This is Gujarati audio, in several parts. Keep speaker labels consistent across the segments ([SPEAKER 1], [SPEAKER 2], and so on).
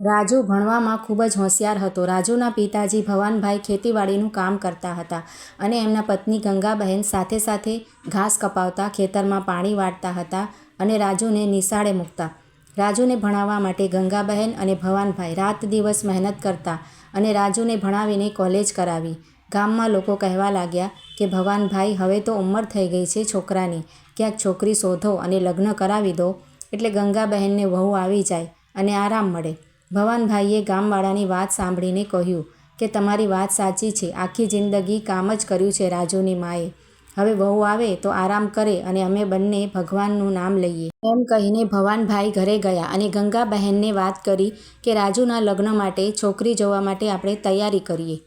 [SPEAKER 1] રાજુ ભણવામાં ખૂબ જ હોશિયાર હતો. રાજુના પિતાજી ભવાનભાઈ ખેતીવાડીનું કામ કરતા હતા અને એમના પત્ની ગંગાબહેન સાથે સાથે ઘાસ કપાવતા, ખેતરમાં પાણી વાળતા હતા અને રાજુને નિશાળે મૂકતા. રાજુને ભણાવવા માટે ગંગાબહેન અને ભવાનભાઈ રાત દિવસ મહેનત કરતા અને રાજુને ભણાવીને કોલેજ કરાવી. ગામમાં લોકો કહેવા લાગ્યા કે, ભવાનભાઈ, હવે તો ઉંમર થઈ ગઈ છે છોકરાની. ક્યાંક છોકરી શોધો અને લગ્ન કરાવી દો. એટલે ગંગાબહેનને વહુ આવી જાય અને આરામ મળે. ભવાનભાઈએ ગામવાળાની વાત સાંભળીને કહ્યું કે તમારી વાત સાચી છે, આખી જિંદગી કામ જ કર્યું છે રાજુની માએ. હવે વહુ આવે તો આરામ કરે અને અમે બંને ભગવાનનું નામ લઈએ. એમ કહીને ભવાનભાઈ ઘરે ગયા અને ગંગાબહેનને વાત કરી કે રાજુના લગ્ન માટે છોકરી જોવા માટે આપણે તૈયારી કરીએ.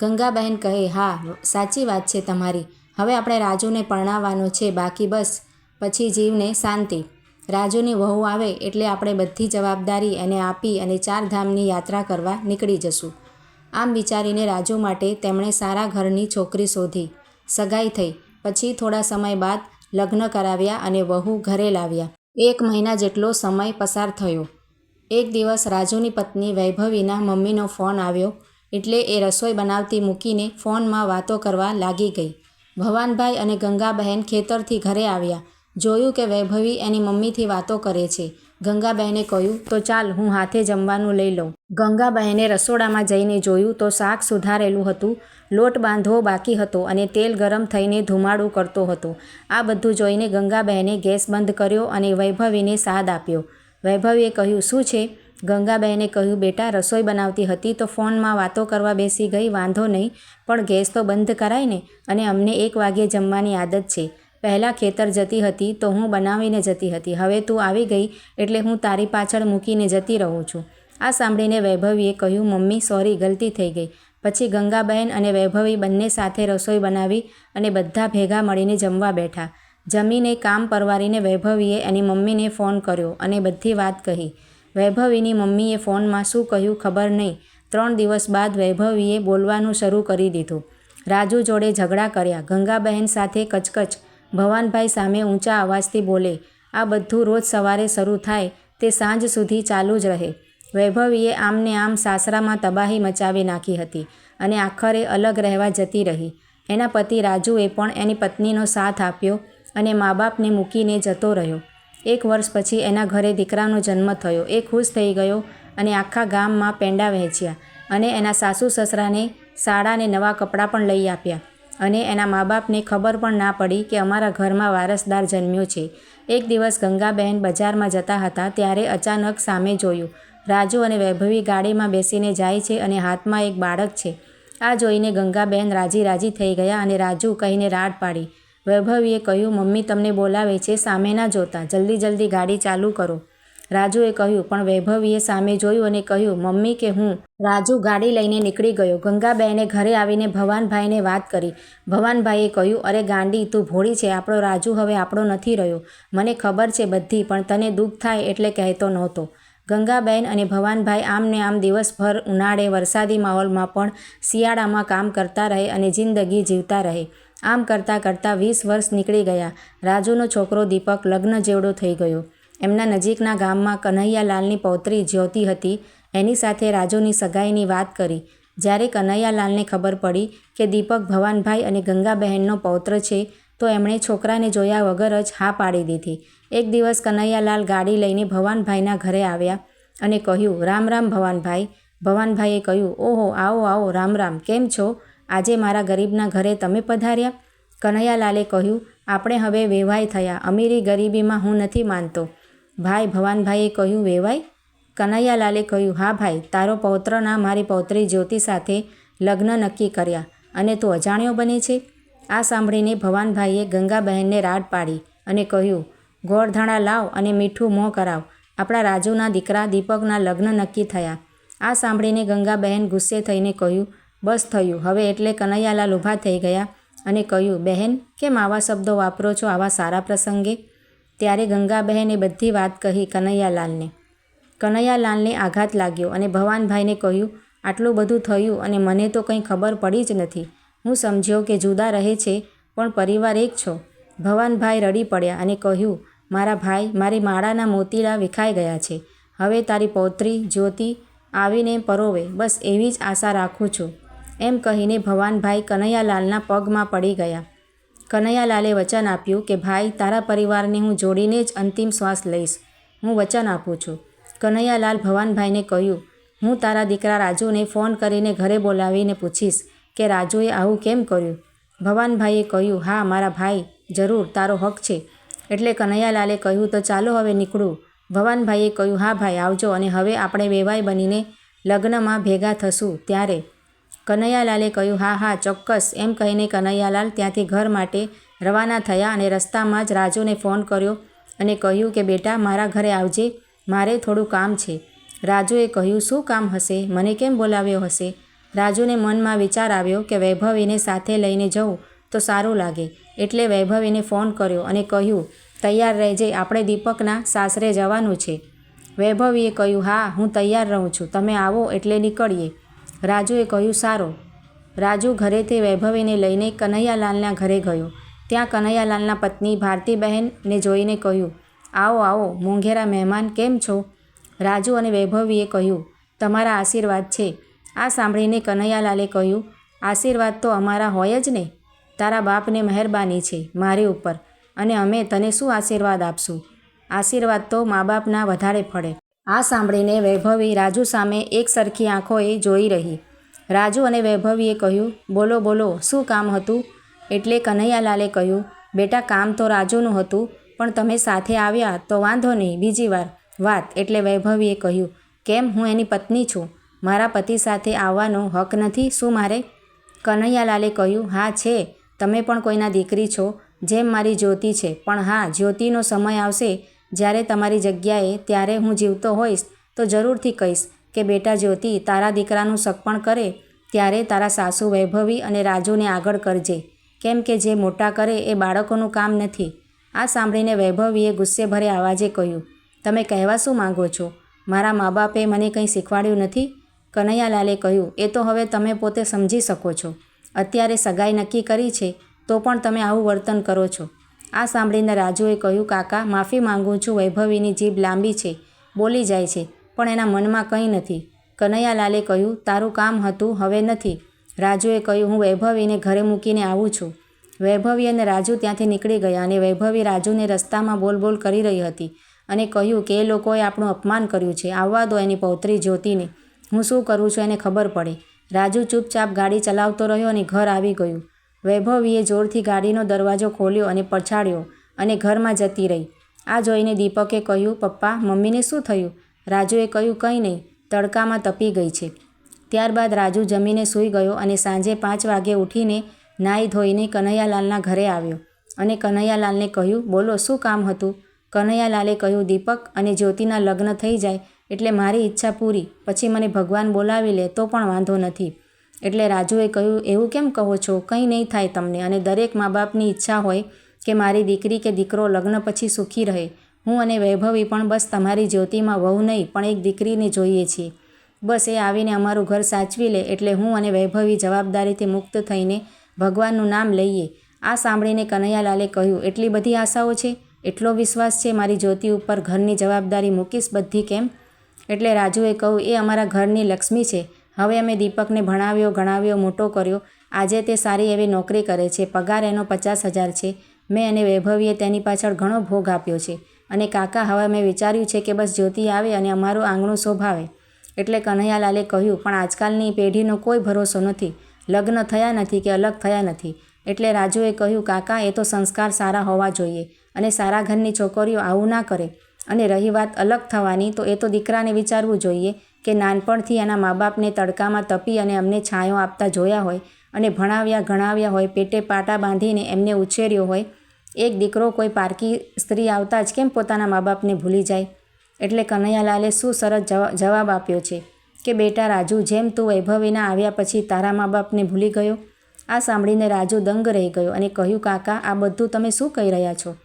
[SPEAKER 1] ગંગાબહેન કહે, હા, સાચી વાત છે તમારી. હવે આપણે રાજુને પરણાવવાનો છે, બાકી બસ. પછી જીવને શાંતિ. રાજુની વહુ આવે એટલે આપણે બધી જવાબદારી એને આપી અને ચાર ધામની યાત્રા કરવા નીકળી જશું. આમ વિચારીને રાજુ માટે તેમણે સારા ઘરની છોકરી શોધી. સગાઈ થઈ. પછી થોડા સમય બાદ લગ્ન કરાવ્યા અને વહુ ઘરે લાવ્યા. એક મહિના જેટલો સમય પસાર થયો. એક દિવસ રાજુની પત્ની વૈભવીના મમ્મીનો ફોન આવ્યો એટલે એ રસોઈ બનાવતી મૂકીને ફોનમાં વાતો કરવા લાગી ગઈ. ભવાનભાઈ અને ગંગાબહેન ખેતરથી ઘરે આવ્યા. જોયું કે વૈભવી એની મમ્મીથી વાતો કરે છે. ગંગાબહેને કહ્યું, તો ચાલ, હું હાથે જમવાનું લઈ લઉં. ગંગાબહેને રસોડામાં જઈને જોયું તો શાક સુધારેલું હતું, લોટ બાંધવો બાકી હતો અને તેલ ગરમ થઈને ધુમાડું કરતો હતો. આ બધું જોઈને ગંગાબહેને ગેસ બંધ કર્યો અને વૈભવીને સાદ આપ્યો. વૈભવીએ કહ્યું, શું છે? ગંગાબહેને કહ્યું, બેટા, રસોઈ બનાવતી હતી તો ફોનમાં વાતો કરવા બેસી ગઈ, વાંધો નહીં, પણ ગેસ તો બંધ કરાય ને, અને અમને એક વાગ્યે જમવાની આદત છે. પહેલાં ખેતર જતી હતી તો હું બનાવીને જતી હતી. હવે તું આવી ગઈ એટલે હું તારી પાછળ મૂકીને જતી રહું છું. આ સાંભળીને વૈભવીએ કહ્યું, મમ્મી, સોરી, ગલતી થઈ ગઈ. પછી ગંગાબહેન અને વૈભવી બંને સાથે રસોઈ બનાવી અને બધા ભેગા મળીને જમવા બેઠા. જમીને કામ પરવારીને વૈભવીએ એની મમ્મીને ફોન કર્યો અને બધી વાત કહી. વૈભવીની મમ્મીએ ફોનમાં શું કહ્યું ખબર નહીં. ત્રણ દિવસ બાદ વૈભવીએ બોલવાનું શરૂ કરી દીધું. રાજુ જોડે ઝઘડા કર્યા. ગંગાબહેન સાથે કચકચ ભવાનભાઈ સામે ઊંચા અવાજથી બોલે, આ બધું રોજ સવારે શરૂ થાય, તે સાંજ સુધી ચાલુ જ રહે. વૈભવીએ આમને આમ સાસરામાં તબાહી મચાવી નાખી હતી અને આખરે અલગ રહેવા જતી રહી. એના પતિ રાજુએ પણ એની પત્નીનો સાથ આપ્યો અને મા બાપને મૂકીને જતો રહ્યો. એક વર્ષ પછી એના ઘરે દીકરાનો જન્મ થયો. એ ખુશ થઈ ગયો અને આખા ગામમાં પેંડા વહેંચ્યા અને એના સાસુ સસરાને શાળાને નવા કપડાં પણ લઈ આપ્યા. અને એના મા બાપને ખબર પણ ના પડી કે અમારા ઘરમાં વારસદાર જન્મ્યો છે. એક દિવસ ગંગાબહેન બજારમાં જતા હતા ત્યારે અચાનક સામે જોયું. રાજુ અને વૈભવી ગાડીમાં બેસીને જાય છે અને હાથમાં એક બાળક છે. આ જોઈને ગંગાબહેન રાજી રાજી થઈ ગયા અને રાજુ કહીને રાડ પાડી. વૈભવીએ કહ્યું, મમ્મી તમને બોલાવે છે, સામે ના જોતા. જલ્દી જલ્દી ગાડી ચાલુ કરો. રાજુએ કહ્યું, પણ વૈભવીએ સામે જોયું અને કહ્યું, મમ્મી કે હું? રાજુ ગાડી લઈને નીકળી ગયો. ગંગાબહેને ઘરે આવીને ભવાનભાઈને વાત કરી. ભવાનભાઈએ કહ્યું, અરે ગાંડી, તું ભોળી છે. આપણો રાજુ હવે આપણો નથી રહ્યો. મને ખબર છે બધી, પણ તને દુઃખ થાય એટલે કહેતો નહોતો. ગંગાબહેન અને ભવાનભાઈ આમને આમ દિવસભર ઉનાળે, વરસાદી માહોલમાં પણ શિયાળામાં કામ કરતા રહે અને જિંદગી જીવતા રહે. આમ કરતાં કરતાં વીસ વર્ષ નીકળી ગયા. રાજુનો છોકરો દીપક લગ્ન જેવડો થઈ ગયો. એમના નજીકના ગામમાં કન્હૈયાલાલની પૌત્રી જ્યોતિ હતી. એની સાથે રાજુની સગાઈની વાત કરી. જ્યારે કન્હૈયાલાલને ખબર પડી કે દીપક ભવાનભાઈ અને ગંગાબહેનનો પૌત્ર છે, તો એમણે છોકરાને જોયા વગર જ હા પાડી દીધી. એક દિવસ કન્હૈયાલાલ ગાડી લઈને ભવાનભાઈના ઘરે આવ્યા અને કહ્યું, રામ રામ ભવાનભાઈ. ભવાનભાઈએ કહ્યું, ઓહો, આવો આવો, રામ રામ. કેમ છો? આજે મારા ગરીબના ઘરે તમે પધાર્યા? કન્હૈયાલાલે કહ્યું, આપણે હવે વેવાય થયા. અમીરી ગરીબીમાં હું નથી માનતો. ભાઈ, ભવાનભાઈએ કહ્યું વેવાય કનૈયાલાલે કહ્યું, હા ભાઈ, તારો પૌત્રના મારી પૌત્રી જ્યોતિ સાથે લગ્ન નક્કી કર્યા અને તું અજાણ્યો બને છે? આ સાંભળીને ભવાનભાઈએ ગંગાબહેનને રાડ પાડી અને કહ્યું ગોળધાણા લાવ અને મીઠું મોં કરાવ. આપણા રાજુના દીકરા દીપકના લગ્ન નક્કી થયા. આ સાંભળીને ગંગાબહેન ગુસ્સે થઈને કહ્યું, બસ થયું. હવે એટલે કનૈયાલાલ ઊભા થઈ ગયા અને કહ્યું, બહેન, કેમ આવા શબ્દો વાપરો છો આવા સારા પ્રસંગે? ત્યારે ગંગાબહેને બધી વાત કહી કનૈયાલાલને. કનૈયાલાલને આઘાત લાગ્યો અને ભવાનભાઈને કહ્યું, આટલું બધું થયું અને મને તો કંઈ ખબર પડી જ નથી. હું સમજ્યો કે જુદા રહે છે, પણ પરિવાર એક છો. ભવાનભાઈ રડી પડ્યા અને કહ્યું, મારા ભાઈ, મારી માળાના મોતીડા વિખાઈ ગયા છે. હવે તારી પૌત્રી, જ્યોતિ આવીને પરોવે. બસ એવી જ આશા રાખું છું. એમ કહીને ભવાનભાઈ કનૈયાલાલના પગમાં પડી ગયા. કનૈયાલાલે વચન આપ્યું કે, ભાઈ, તારા પરિવારને હું જોડીને જ અંતિમ શ્વાસ લઈશ. હું વચન આપું છું. કનૈયાલાલ ભવાનભાઈને કહ્યું, હું તારા દીકરા રાજુને ફોન કરીને ઘરે બોલાવીને પૂછીશ કે, રાજુએ આવું કેમ કર્યું? ભવાનભાઈએ કહ્યું, હા, મારા ભાઈ, જરૂર, તારો હક છે. એટલે કનૈયાલાલે કહ્યું, તો ચાલો હવે નીકળું. ભવાનભાઈએ કહ્યું, હા, ભાઈ, આવજો અને હવે આપણે વેવાઈ બનીને લગ્નમાં ભેગા થશું ત્યારે. કનૈયાલાલે કહ્યું, હા હા, ચોક્કસ. એમ કહીને કનૈયાલાલ ત્યાંથી ઘર માટે રવાના થયા અને રસ્તામાં જ રાજુને ફોન કર્યો અને કહ્યું કે, બેટા, મારા ઘરે આવજે, મારે થોડું કામ છે. રાજુએ કહ્યું, શું કામ હશે? મને કેમ બોલાવ્યો હશે? રાજુને મનમાં વિચાર આવ્યો કે વૈભવીને સાથે લઈને જવું તો સારું લાગે. એટલે વૈભવીને ફોન કર્યો અને કહ્યું, તૈયાર રહેજે, આપણે દીપકના સાસરે જવાનું છે. વૈભવીએ કહ્યું, હા, હું તૈયાર રહું છું. તમે આવો એટલે નીકળીએ. રાજુએ કહ્યું, સારું. રાજુ ઘરેથી વૈભવીને લઈને કનૈયાલાલના ઘરે ગયો. ત્યાં કનૈયાલાલના પત્ની ભારતીબહેનને જોઈને કહ્યું, આવો આવો, મોંઘેરા મહેમાન, કેમ છો? રાજુ અને વૈભવીએ કહ્યું, તમારા આશીર્વાદ છે. આ સાંભળીને કનૈયાલાલે કહ્યું, આશીર્વાદ તો અમારા હોય જ ને. તારા બાપને મહેરબાની છે મારી ઉપર અને અમે તને શું આશીર્વાદ આપશું? આશીર્વાદ તો મા બાપના વધારે પડે આ સાંભળીને વૈભવી રાજુ સામે એક સરખી આંખોએ જોઈ રહી. રાજુ અને વૈભવીએ કહ્યું, બોલો બોલો, શું કામ હતું? એટલે કનૈયાલાલે કહ્યું, બેટા, કામ તો રાજુનું હતું, પણ તમે સાથે આવ્યા તો વાંધો નહીં, બીજી વાર. વાત એટલે વૈભવીએ કહ્યું, કેમ? હું એની પત્ની છું. મારા પતિ સાથે આવવાનો હક નથી, શું મારે? કનૈયાલાલે કહ્યું, હા, છે. તમે પણ કોઈના દીકરી છો. જેમ મારી જ્યોતિ છે. પણ હા, જ્યોતિનો સમય આવશે જ્યારે તમારી જગ્યાએ ત્યારે હું જીવતો હોઈશ, તો જરૂરથી કહીશ કે બેટા જ્યોતિ, તારા દીકરાનું સગપણ કરે, ત્યારે તારા સાસુ વૈભવી અને રાજુને આગળ કરજે. કેમ કે જે મોટા કરે એ બાળકોનું કામ નથી. આ સાંભળીને વૈભવીએ ગુસ્સેભરે આવાજે કહ્યું, તમે કહેવા શું માંગો છો? મારા મા બાપે મને કંઈ શીખવાડ્યું નથી? કનૈયાલાલે કહ્યું, એ તો હવે તમે પોતે સમજી શકો છો. અત્યારે સગાઈ નક્કી કરી છે, તો પણ તમે આવું વર્તન કરો છો. આ સાંભળીને રાજુએ કહ્યું, કાકા, માફી માંગુ છું, વૈભવીની જીભ લાંબી છે, બોલી જાય છે, પણ એના મનમાં કંઈ નથી. કનૈયાલાલે કહ્યું, તારું કામ હતું, હવે નથી. રાજુએ કહ્યું, હું વૈભવીને ઘરે મૂકીને આવું છું. વૈભવી અને રાજુ ત્યાંથી નીકળી ગયા અને વૈભવી રાજુને રસ્તામાં બોલ બોલ કરી રહી હતી અને કહ્યું, કે એ લોકોએ આપણું અપમાન કર્યું છે, આવવા દો એની પૌત્રી જ્યોતિને. હું શું કરું છું એને ખબર પડે. રાજુ ચૂપચાપ ગાડી ચલાવતો રહ્યો અને ઘર આવી ગયું. વૈભવીએ જોરથી ગાડીનો દરવાજો ખોલ્યો અને પછાડ્યો અને ઘરમાં જતી રહી. આ જોઈને દીપકે કહ્યું, પપ્પા, મમ્મીને શું થયું? રાજુએ કહ્યું, કંઈ નહીં, તડકામાં તપી ગઈ છે. ત્યારબાદ રાજુ જમીને સૂઈ ગયો અને સાંજે પાંચ વાગે ઉઠીને નાહી ધોઈને કનૈયાલાલના ઘરે આવ્યો. અને કનૈયાલાલને કહ્યું, બોલો, શું કામ હતું? કનૈયાલાલે કહ્યું, દીપક અને જ્યોતિના લગ્ન થઈ જાય એટલે મારી ઈચ્છા પૂરી. પછી મને ભગવાન બોલાવી લે તો પણ વાંધો નથી. એટલે રાજુએ કહ્યું, એવું કેમ કહો છો? કંઈ નહીં થાય તમને અને દરેક મા બાપની ઈચ્છા હોય કે મારી દીકરી કે દીકરો લગ્ન પછી સુખી રહે. હું અને વૈભવી પણ બસ તમારી જ્યોતિમાં વહુ નહીં, પણ એક દીકરીને જોઈએ છીએ. બસ એ આવીને અમારું ઘર સાચવી લે એટલે હું અને વૈભવી જવાબદારીથી મુક્ત થઈને ભગવાનનું નામ લઈએ. આ સાંભળીને કનૈયાલાલે કહ્યું, એટલી બધી આશાઓ છે? એટલો વિશ્વાસ છે મારી જ્યોતિ ઉપર ઘરની જવાબદારી મૂકીશ બધી કેમ? એટલે રાજુએ કહ્યું, એ અમારા ઘરની લક્ષ્મી છે. હવે અમે દીપકને ભણાવ્યો, ગણાવ્યો, મોટો કર્યો. આજે તે સારી એવી નોકરી કરે છે. પગાર એનો પચાસ હજાર છે. મેં અને વૈભવીએ તેની પાછળ ઘણો ભોગ આપ્યો છે. અને કાકા, હવે મેં વિચાર્યું છે કે બસ જ્યોતિ આવે અને અમારું આંગણું શોભાવે. એટલે કન્હૈયાલાલે કહ્યું, પણ આજકાલની પેઢીનો કોઈ ભરોસો નથી. લગ્ન થયા નથી કે અલગ થયા નથી. એટલે રાજુએ કહ્યું, કાકા, એ તો સંસ્કાર સારા હોવા જોઈએ અને સારા ઘરની છોકરીઓ આવું ના કરે. અને રહી વાત અલગ થવાની, તો એ તો દીકરાને વિચારવું જોઈએ. કે નાનપણથી એના મા બાપને તડકામાં તપી અને અમને છાંયો આપતા જોયા હોય અને ભણાવ્યા ગણાવ્યા હોય, પેટે પાટા બાંધીને એમને ઉછેર્યો હોય, એક દીકરો કોઈ પારકી સ્ત્રી આવતા જ કેમ પોતાના મા બાપને ભૂલી જાય? એટલે કનૈયાલાલે શું સરસ જવાબ આપ્યો છે કે, બેટા રાજુ, જેમ તું વૈભવીના આવ્યા પછી તારા મા બાપને ભૂલી ગયો આ સાંભળીને રાજુ દંગ રહી ગયો અને કહ્યું, કાકા, આ બધું તમે શું કહી રહ્યા છો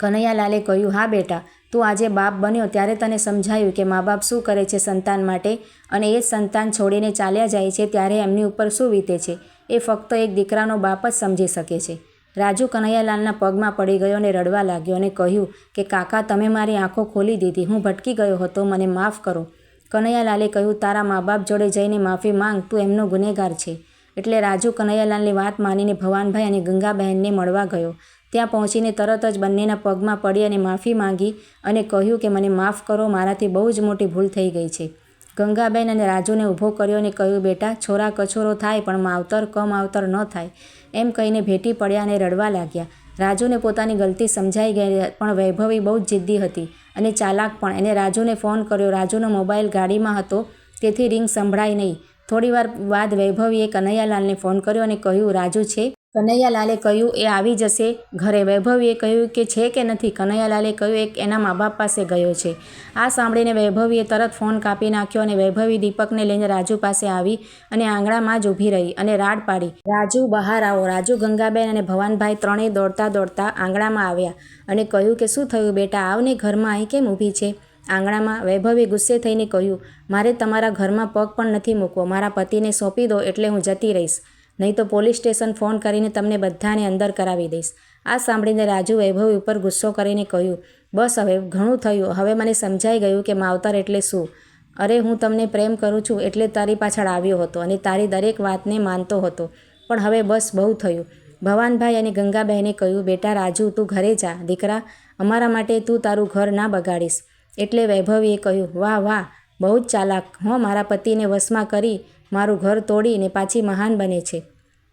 [SPEAKER 1] કનૈયાલાલે કહ્યું, હા બેટા તું આજે બાપ બન્યો ત્યારે તને સમજાયું કે મા બાપ શું કરે છે સંતાન માટે અને એ સંતાન છોડીને ચાલ્યા જાય છે ત્યારે એમની ઉપર શું વીતે છે? એ ફક્ત એક દીકરાનો બાપ જ સમજી શકે છે. રાજુ કનૈયાલાલના પગમાં પડી ગયો અને રડવા લાગ્યો અને કહ્યું કે, કાકા, તમે મારી આંખો ખોલી દીધી. હું ભટકી ગયો હતો. મને માફ કરો. કનૈયાલાલે કહ્યું, તારા મા બાપ જોડે જઈને માફી માંગ. તું એમનો ગુનેગાર છે. એટલે રાજુ કનૈયાલાલની વાત માનીને ભવાનભાઈ અને ગંગાબહેનને મળવા ગયો. ત્યાં પહોંચીને તરત જ બંનેના પગમાં પડી અને માફી માંગી અને કહ્યું કે મને માફ કરો, મારાથી બહુ જ મોટી ભૂલ થઈ ગઈ છે. ગંગાબેન અને રાજુને ઊભો કર્યો અને કહ્યું, બેટા, છોરા કછોરો થાય, પણ માવતર કમ આવતર ન થાય. એમ કહીને ભેટી પડ્યા અને રડવા લાગ્યા. રાજુને પોતાની ગલતી સમજાઈ ગઈ, પણ વૈભવી બહુ જ જિદ્દી હતી અને ચાલાક પણ. એને રાજુને ફોન કર્યો, રાજુનો મોબાઈલ ગાડીમાં હતો, તેથી રિંગ સંભળાઈ નહીં. થોડીવાર બાદ વૈભવીએ કનૈયાલાલને ફોન કર્યો અને કહ્યું, રાજુ છે? કનૈયાલાલે કહ્યું, એ આવી જશે. ઘરે વૈભવીએ કહ્યું કે, છે કે નથી? કનૈયાલાલે કહ્યું, એક એના મા બાપ પાસે ગયો છે. આ સાંભળીને વૈભવીએ તરત ફોન કાપી નાખ્યો અને વૈભવી દીપકને લઈને રાજુ પાસે આવી અને આંગણામાં જ ઊભી રહી અને રાડ પાડી. રાજુ બહાર આવો. રાજુ ગંગાબેન અને ભવાનભાઈ ત્રણેય દોડતા દોડતા આંગણામાં આવ્યા અને કહ્યું કે, શું થયું બેટા? આવને ઘરમાં અહીં કેમ ઊભી છે? આંગણામાં વૈભવે ગુસ્સે થઈને કહ્યું, મારે તમારા ઘરમાં પગ પણ નથી મૂકવો. મારા પતિને સોંપી દો એટલે હું જતી રહીશ. નહીં તો પોલીસ સ્ટેશન ફોન કરીને તમને બધાને અંદર કરાવી દઈશ. આ સાંભળીને રાજુ વૈભવી ઉપર ગુસ્સો કરીને કહ્યું, બસ હવે ઘણું થયું. હવે મને સમજાઈ ગયું કે માવતર એટલે શું? અરે, હું તમને પ્રેમ કરું છું એટલે તારી પાછળ આવ્યો હતો અને તારી દરેક વાતને માનતો હતો. પણ હવે બસ બહુ થયું. ભવાનભાઈ અને ગંગાબહેને કહ્યું, બેટા રાજુ, તું ઘરે જા. દીકરા, અમારા માટે તું તારું ઘર ના બગાડીશ. એટલે વૈભવીએ કહ્યું, વાહ વાહ. બહુ જ ચાલાક. હો, મારા પતિને વશમાં કરી મારું ઘર તોડીને પાછી મહાન બને છે.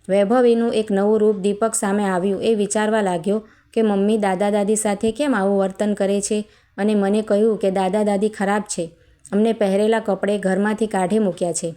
[SPEAKER 1] વૈભવીનું એક નવું રૂપ દીપક સામે આવ્યું એ વિચારવા લાગ્યો કે મમ્મી દાદા દાદી સાથે કેમ આવું વર્તન કરે છે અને મને કહ્યું કે દાદા દાદી ખરાબ છે. અમને પહેરેલા કપડે ઘરમાંથી કાઢી મૂક્યા છે.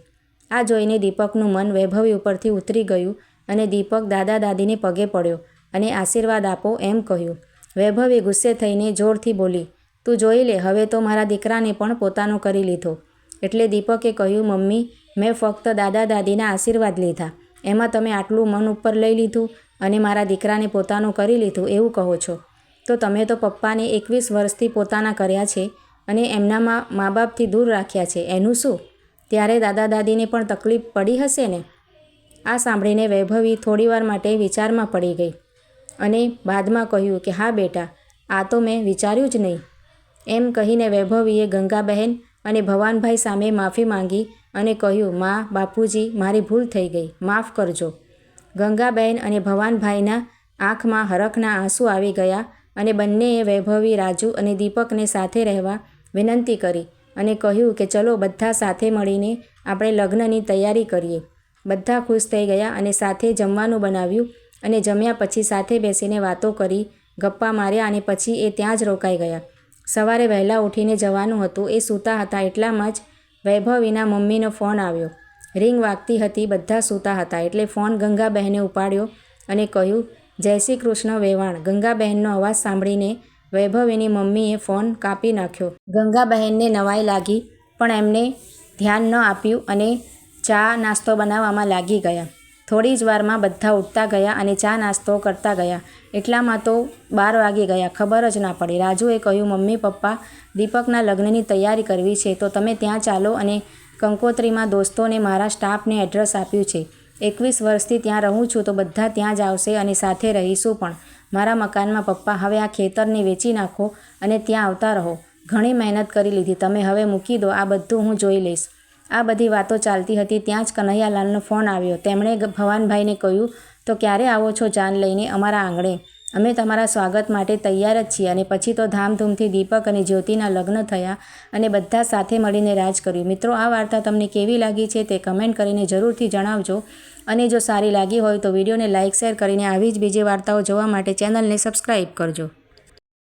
[SPEAKER 1] આ જોઈને દીપકનું મન વૈભવી ઉપરથી ઉતરી ગયું અને દીપક દાદા દાદીને પગે પડ્યો અને આશીર્વાદ આપો એમ કહ્યું. વૈભવી ગુસ્સે થઈને જોરથી બોલી, તું જોઈ લે, હવે તો મારા દીકરાને પણ પોતાનો કરી લીધો. એટલે દીપકે કહ્યું, મમ્મી મેં ફક્ત દાદા દાદીના આશીર્વાદ લીધા. એમાં તમે આટલું મન ઉપર લઈ લીધું અને મારા દીકરાને પોતાનું કરી લીધું એવું કહો છો. તો તમે તો પપ્પાને એકવીસ વર્ષથી પોતાના કર્યા છે અને એમનામાં મા બાપથી દૂર રાખ્યા છે. એનું શું? ત્યારે દાદા દાદીને પણ તકલીફ પડી હશે ને? આ સાંભળીને વૈભવી થોડીવાર માટે વિચારમાં પડી ગઈ અને બાદમાં કહ્યું કે, હા બેટા, આ તો મેં વિચાર્યું જ નહીં. એમ કહીને વૈભવીએ ગંગાબહેન અને ભવાનભાઈ સામે માફી માંગી અને કહ્યું, મા, બાપુજી, મારી ભૂલ થઈ ગઈ. માફ કરજો. ગંગાબેન અને ભવાનભાઈના આંખમાં હરખના આંસુ આવી ગયા અને બંનેએ વૈભવી, રાજુ અને દીપકને સાથે રહેવા વિનંતી કરી અને કહ્યું કે, ચલો બધા સાથે મળીને આપણે લગ્નની તૈયારી કરીએ. બધા ખુશ થઈ ગયા અને સાથે જમવાનું બનાવ્યું અને જમ્યા પછી સાથે બેસીને વાતો કરી, ગપ્પા માર્યા અને પછી એ ત્યાં જ રોકાઈ ગયા. સવારે વહેલા ઉઠીને જવાનું હતું. એ સૂતા હતા એટલામાં જ વૈભવીના મમ્મીનો ફોન આવ્યો. રિંગ વાગતી હતી, બધા સૂતા હતા, એટલે ફોન ગંગાબહેને ઉપાડ્યો અને કહ્યું, જય શ્રી કૃષ્ણ વેવાણ. ગંગાબહેનનો અવાજ સાંભળીને વૈભવીની મમ્મીએ ફોન કાપી નાખ્યો. ગંગાબહેનને નવાઈ લાગી, પણ એમને ધ્યાન ન આપ્યું અને ચા નાસ્તો બનાવવામાં લાગી ગયા. થોડી જ વારમાં બધા ઉઠતા ગયા અને ચા નાસ્તો કરતા ગયા. એટલામાં તો બાર વાગી ગયા. ખબર જ ના પડી. રાજુએ કહ્યું, મમ્મી, પપ્પા, દીપકના લગ્નની તૈયારી કરવી છે. તો તમે ત્યાં ચાલો અને કંકોત્રીમાં દોસ્તોને મારા સ્ટાફને એડ્રેસ આપ્યું છે. એકવીસ વર્ષથી ત્યાં રહું છું, તો બધા ત્યાં જ આવશે અને સાથે રહીશું પણ. મારા મકાનમાં પપ્પા, હવે આ ખેતરને વેચી નાખો અને ત્યાં આવતા રહો. ઘણી મહેનત કરી લીધી. તમે હવે મૂકી દો. આ બધું હું જોઈ લઈશ. આ બધી વાતો ચાલતી હતી ત્યાં જ કનૈયાલાલનો ફોન આવ્યો. તેમણે ભવાનભાઈને કહ્યું, તો ક્યારે આવો છો જાન લઈને અમારા આંગણે? અમે તમારા સ્વાગત માટે તૈયાર જ છીએ. અને પછી તો ધામધૂમથી દીપક અને જ્યોતિના લગ્ન થયા અને બધા સાથે મળીને રાજ કર્યું. મિત્રો, આ વાર્તા તમને કેવી લાગી છે તે કમેન્ટ કરીને જરૂરથી જણાવજો. અને જો સારી લાગી હોય તો વિડીયોને લાઇક શેર કરીને આવી જ બીજી વાર્તાઓ જોવા માટે ચેનલને સબસ્ક્રાઈબ કરજો.